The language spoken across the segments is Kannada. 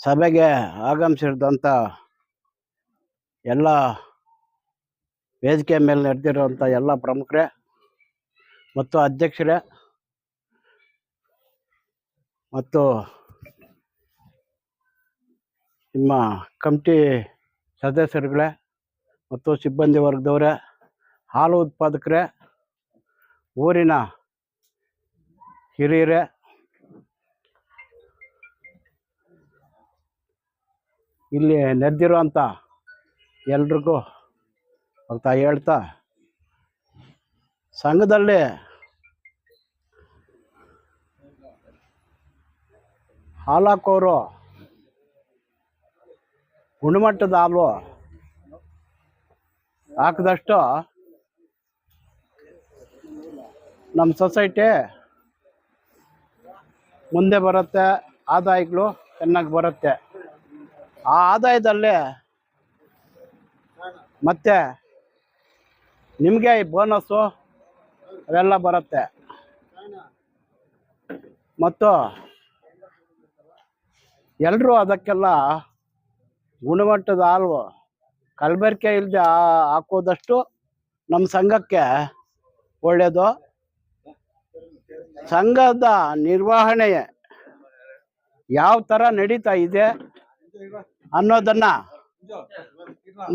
ಸಭೆಗೆ ಆಗಮಿಸಿದಂಥ ಎಲ್ಲ ವೇದಿಕೆ ಮೇಲೆ ನಡೆದಿರುವಂಥ ಎಲ್ಲ ಪ್ರಮುಖರೇ ಮತ್ತು ಅಧ್ಯಕ್ಷರೇ ಮತ್ತು ನಿಮ್ಮ ಕಮಿಟಿ ಸದಸ್ಯರುಗಳೇ ಮತ್ತು ಸಿಬ್ಬಂದಿ ವರ್ಗದವರೇ ಹಾಲು ಉತ್ಪಾದಕರೇ ಊರಿನ ಹಿರಿಯರೇ ಇಲ್ಲಿ ನೆರೆದಿರುವಂಥ ಎಲ್ರಿಗೂ ಅಂತ ಹೇಳ್ತಾ ಸಂಘದಲ್ಲಿ ಹಾಲಾಕೋರು ಗುಣಮಟ್ಟದ ಹಾಲು ಹಾಕಿದಷ್ಟು ನಮ್ಮ ಸೊಸೈಟಿ ಮುಂದೆ ಬರುತ್ತೆ, ಆದಾಯಗಳು ಚೆನ್ನಾಗಿ ಬರುತ್ತೆ. ಆ ಆದಾಯದಲ್ಲಿ ಮತ್ತೆ ನಿಮಗೆ ಈ ಬೋನಸ್ಸು ಅವೆಲ್ಲ ಬರುತ್ತೆ. ಮತ್ತು ಎಲ್ಲರೂ ಅದಕ್ಕೆಲ್ಲ ಗುಣಮಟ್ಟದ ಹಾಲು ಕಲಬೆರಕೆ ಇಲ್ಲದೆ ಹಾಕೋದಷ್ಟು ನಮ್ಮ ಸಂಘಕ್ಕೆ ಒಳ್ಳೆಯದು ಸಂಘದ ನಿರ್ವಹಣೆ ಯಾವ ಥರ ನಡೀತಾ ಇದೆ ಅನ್ನೋದನ್ನ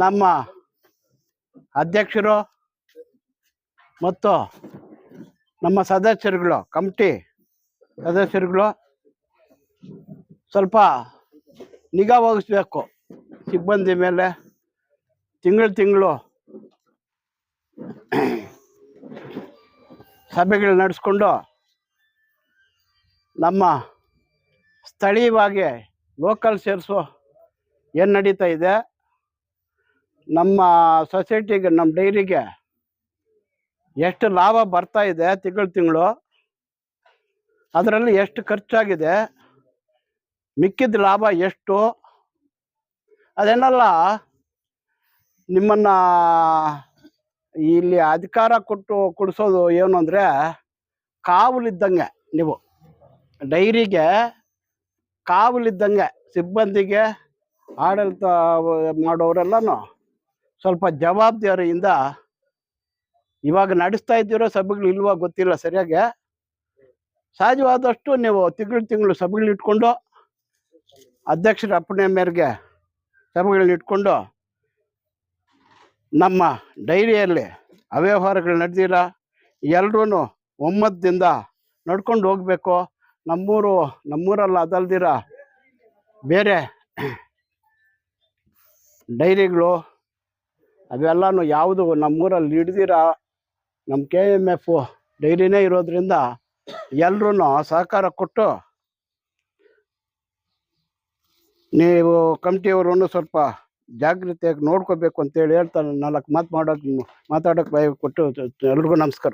ನಮ್ಮ ಅಧ್ಯಕ್ಷರು ಮತ್ತು ನಮ್ಮ ಸದಸ್ಯರುಗಳು, ಕಮಿಟಿ ಸದಸ್ಯರುಗಳು ಸ್ವಲ್ಪ ನಿಗಾ ವಹಿಸ್ಬೇಕು ಸಿಬ್ಬಂದಿ ಮೇಲೆ. ತಿಂಗಳು ತಿಂಗಳು ಸಭೆಗಳು ನಡೆಸ್ಕೊಂಡು ನಮ್ಮ ಸ್ಥಳೀಯವಾಗಿ ಲೋಕಲ್ ಸೇರಿಸೋ ಏನು ನಡೀತಾ ಇದೆ? ನಮ್ಮ ಸೊಸೈಟಿಗೆ ನಮ್ಮ ಡೈರಿಗೆ ಎಷ್ಟು ಲಾಭ ಬರ್ತಾ ಇದೆ ತಿಂಗಳು ತಿಂಗಳು? ಅದರಲ್ಲಿ ಎಷ್ಟು ಖರ್ಚಾಗಿದೆ? ಮಿಕ್ಕಿದ ಲಾಭ ಎಷ್ಟು? ಅದೇನಲ್ಲ ನಿಮ್ಮನ್ನು ಇಲ್ಲಿ ಅಧಿಕಾರ ಕೊಟ್ಟು ಕೊಡಿಸೋದು ಏನು ಅಂದರೆ ಕಾವಲಿದ್ದಂಗೆ ನೀವು. ಡೈರಿಗೆ ಕಾವಲಿದ್ದಂಗೆ ಸಿಬ್ಬಂದಿಗೆ ಆಡಳಿತ ಮಾಡೋರೆಲ್ಲನೂ ಸ್ವಲ್ಪ ಜವಾಬ್ದಾರಿಯಿಂದ ಇವಾಗ ನಡೆಸ್ತಾ ಇದ್ದೀರೋ ಸಭೆಗಳು ಇಲ್ವೋ ಗೊತ್ತಿಲ್ಲ ಸರಿಯಾಗಿ. ಸಹಜವಾದಷ್ಟು ನೀವು ತಿಂಗಳು ತಿಂಗಳು ಸಭೆಗಳು ಇಟ್ಕೊಂಡು ಅಧ್ಯಕ್ಷರ ಅಪ್ಪಣೆ ಮೇರೆಗೆ ಸಭೆಗಳನ್ನ ಇಟ್ಕೊಂಡು ನಮ್ಮ ಡೈರಿಯಲ್ಲಿ ಅವ್ಯವಹಾರಗಳು ನಡೆದಿರ ಎಲ್ಲರೂ ಒಮ್ಮತದಿಂದ ನಡ್ಕೊಂಡು ಹೋಗ್ಬೇಕು. ನಮ್ಮೂರು, ನಮ್ಮೂರಲ್ಲ ಅದಲ್ದಿರ ಬೇರೆ ಡೈರಿಗಳು ಅವೆಲ್ಲನೂ ಯಾವುದು ನಮ್ಮೂರಲ್ಲಿ ಹಿಡ್ದಿರ ನಮ್ಮ ಕೆ ಎಂ ಎಫ್ ಡೈರಿನೇ ಇರೋದ್ರಿಂದ ಎಲ್ಲರೂ ಸಹಕಾರ ಕೊಟ್ಟು ನೀವು ಕಮಿಟಿಯವರು ಸ್ವಲ್ಪ ಜಾಗೃತಿಯಾಗಿ ನೋಡ್ಕೋಬೇಕು ಅಂತೇಳಿ ಹೇಳ್ತಾರೆ ನಾಲ್ಕು ಮಾತು ಮಾಡೋಕೆ ಮಾತಾಡೋಕೆ ಭಯ ಕೊಟ್ಟು ಎಲ್ರಿಗೂ ನಮಸ್ಕಾರ.